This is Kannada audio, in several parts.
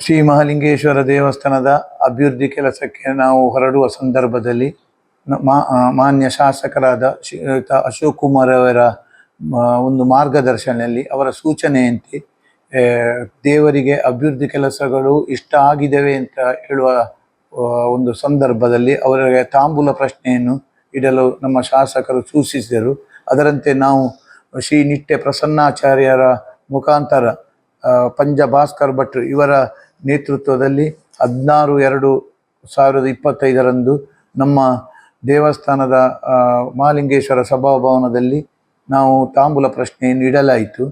ಶ್ರೀ ಮಹಾಲಿಂಗೇಶ್ವರ ದೇವಸ್ಥಾನದ ಅಭಿವೃದ್ಧಿ ಕೆಲಸಕ್ಕೆ ನಾವು ಹೊರಡುವ ಸಂದರ್ಭದಲ್ಲಿ ಮಾನ್ಯ ಶಾಸಕರಾದ ಶ್ರೀಯುತ ಅಶೋಕ್ ಕುಮಾರ್ ಅವರ ಒಂದು ಮಾರ್ಗದರ್ಶನದಲ್ಲಿ ಅವರ ಸೂಚನೆಯಂತೆ ದೇವರಿಗೆ ಅಭಿವೃದ್ಧಿ ಕೆಲಸಗಳು ಇಷ್ಟ ಆಗಿದ್ದಾವೆ ಅಂತ ಹೇಳುವ ಒಂದು ಸಂದರ್ಭದಲ್ಲಿ ಅವರಿಗೆ ತಾಂಬೂಲ ಪ್ರಶ್ನೆಯನ್ನು ಇಡಲು ನಮ್ಮ ಶಾಸಕರು ಸೂಚಿಸಿದರು. ಅದರಂತೆ ನಾವು ಶ್ರೀ ನಿಟ್ಟೆ ಪ್ರಸನ್ನಾಚಾರ್ಯರ ಮುಖಾಂತರ ಪಂಜ ಭಾಸ್ಕರ್ ಭಟ್ ಇವರ ನೇತೃತ್ವದಲ್ಲಿ ಹದಿನಾರು ಎರಡು ಸಾವಿರದ ಇಪ್ಪತ್ತೈದರಂದು ನಮ್ಮ ದೇವಸ್ಥಾನದ ಮಹಾಲಿಂಗೇಶ್ವರ ಸಭಾಭವನದಲ್ಲಿ ನಾವು ತಾಂಬೂಲ ಪ್ರಶ್ನೆಯನ್ನು ಇಡಲಾಯಿತು.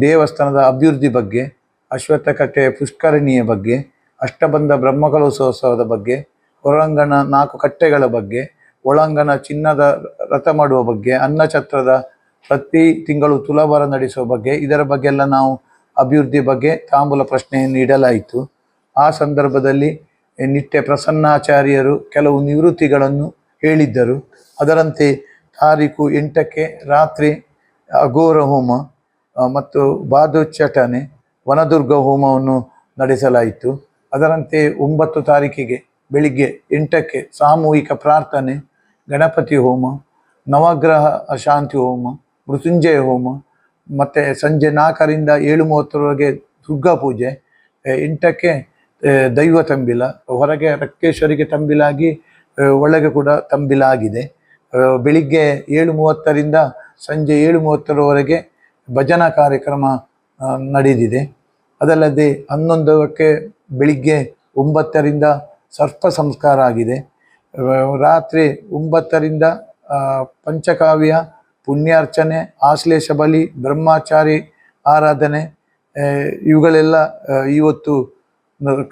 ದೇವಸ್ಥಾನದ ಅಭಿವೃದ್ಧಿ ಬಗ್ಗೆ ಅಶ್ವತ್ಥಕಟ್ಟೆ ಪುಷ್ಕರಣಿಯ ಬಗ್ಗೆ, ಅಷ್ಟಬಂಧ ಬ್ರಹ್ಮಕಲಶೋತ್ಸವದ ಬಗ್ಗೆ, ಹೊರಾಂಗಣ ನಾಲ್ಕು ಕಟ್ಟೆಗಳ ಬಗ್ಗೆ, ಒಳಾಂಗಣ ಚಿನ್ನದ ರಥ ಮಾಡುವ ಬಗ್ಗೆ, ಅನ್ನಛತ್ರದ ಪ್ರತಿ ತಿಂಗಳು ತುಲಾಭಾರ ನಡೆಸುವ ಬಗ್ಗೆ, ಇದರ ಬಗ್ಗೆ ಎಲ್ಲ ನಾವು ಅಭಿವೃದ್ಧಿ ಬಗ್ಗೆ ತಾಂಬೂಲ ಪ್ರಶ್ನೆಯನ್ನು ಇಡಲಾಯಿತು. ಆ ಸಂದರ್ಭದಲ್ಲಿ ನಿತ್ಯ ಪ್ರಸನ್ನಾಚಾರ್ಯರು ಕೆಲವು ನಿವೃತ್ತಿಗಳನ್ನು ಹೇಳಿದ್ದರು. ಅದರಂತೆ ತಾರೀಕು ಎಂಟಕ್ಕೆ ರಾತ್ರಿ ಅಘೋರ ಹೋಮ ಮತ್ತು ಬಾದೋಚಟನೆ ವನದುರ್ಗ ಹೋಮವನ್ನು ನಡೆಸಲಾಯಿತು. ಅದರಂತೆ ಒಂಬತ್ತು ತಾರೀಕಿಗೆ ಬೆಳಿಗ್ಗೆ ಎಂಟಕ್ಕೆ ಸಾಮೂಹಿಕ ಪ್ರಾರ್ಥನೆ, ಗಣಪತಿ ಹೋಮ, ನವಗ್ರಹ ಶಾಂತಿ ಹೋಮ, ಮೃತ್ಯುಂಜಯ ಹೋಮ ಮತ್ತು ಸಂಜೆ ನಾಲ್ಕರಿಂದ ಏಳು ಮೂವತ್ತರವರೆಗೆ ದುರ್ಗಾ ಪೂಜೆ ಎಂಟಕ್ಕೆ ದೈವ ತಂಬಿಲ, ಹೊರಗೆ ರಕ್ಕೇಶ್ವರಿಗೆ ತಂಬಿಲಾಗಿ ಒಳಗೆ ಕೂಡ ತಂಬಿಲಾಗಿದೆ. ಆಗಿದೆ ಬೆಳಿಗ್ಗೆ ಏಳು ಮೂವತ್ತರಿಂದ ಸಂಜೆ ಏಳು ಮೂವತ್ತರವರೆಗೆ ಭಜನಾ ಕಾರ್ಯಕ್ರಮ ನಡೆದಿದೆ. ಅದಲ್ಲದೆ ಹನ್ನೊಂದಕ್ಕೆ ಬೆಳಿಗ್ಗೆ ಒಂಬತ್ತರಿಂದ ಸರ್ಪ ಸಂಸ್ಕಾರ ಆಗಿದೆ. ರಾತ್ರಿ ಒಂಬತ್ತರಿಂದ ಪಂಚಕಾವ್ಯ ಪುಣ್ಯಾರ್ಚನೆ ಆಶ್ಲೇಷ ಬಲಿ ಬ್ರಹ್ಮಚಾರಿ ಆರಾಧನೆ ಇವುಗಳೆಲ್ಲ ಇವತ್ತು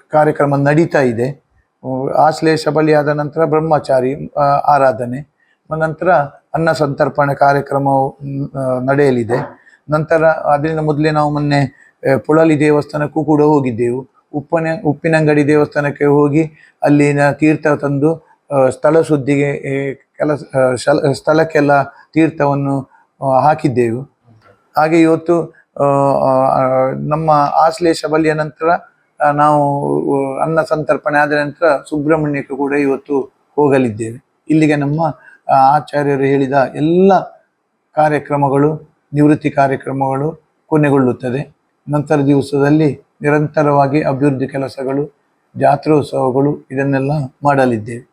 ಕಾರ್ಯಕ್ರಮ ನಡೀತಾ ಇದೆ. ಆಶ್ಲೇಷ ಬಲಿ ಆದ ನಂತರ ಬ್ರಹ್ಮಚಾರಿ ಆರಾಧನೆ ನಂತರ ಅನ್ನ ಸಂತರ್ಪಣೆ ಕಾರ್ಯಕ್ರಮವು ನಡೆಯಲಿದೆ. ನಂತರ ಅದರಿಂದ ಮೊದಲೇ ನಾವು ಮೊನ್ನೆ ಪುಳಲಿ ದೇವಸ್ಥಾನಕ್ಕೂ ಕೂಡ ಹೋಗಿದ್ದೆವು. ಉಪ್ಪನ ಉಪ್ಪಿನಂಗಡಿ ದೇವಸ್ಥಾನಕ್ಕೆ ಹೋಗಿ ಅಲ್ಲಿನ ತೀರ್ಥ ತಂದು ಸ್ಥಳ ಆ, ಕೆಲಸ ಶಲ- ಸ್ಥಳಕ್ಕೆಲ್ಲ ತೀರ್ಥವನ್ನು ಹಾಕಿದ್ದೆವು. ಹಾಗೆ ಇವತ್ತು ನಮ್ಮ ಆಶ್ಲೇಷ ಬಲಿಯ ನಂತರ ನಾವು ಅನ್ನ ಸಂತರ್ಪಣೆ ಆದ ನಂತರ ಸುಬ್ರಹ್ಮಣ್ಯಕ್ಕೆ ಕೂಡ ಇವತ್ತು ಹೋಗಲಿದ್ದೇವೆ. ಇಲ್ಲಿಗೆ ನಮ್ಮ ಆಚಾರ್ಯರು ಹೇಳಿದ ಎಲ್ಲ ಕಾರ್ಯಕ್ರಮಗಳು, ನಿವೃತ್ತಿ ಕಾರ್ಯಕ್ರಮಗಳು ಕೊನೆಗೊಳ್ಳುತ್ತದೆ. ನಂತರ ದಿವಸದಲ್ಲಿ ನಿರಂತರವಾಗಿ ಅಭಿವೃದ್ಧಿ ಕೆಲಸಗಳು, ಜಾತ್ರೋತ್ಸವಗಳು, ಇದನ್ನೆಲ್ಲ ಮಾಡಲಿದ್ದೇವೆ.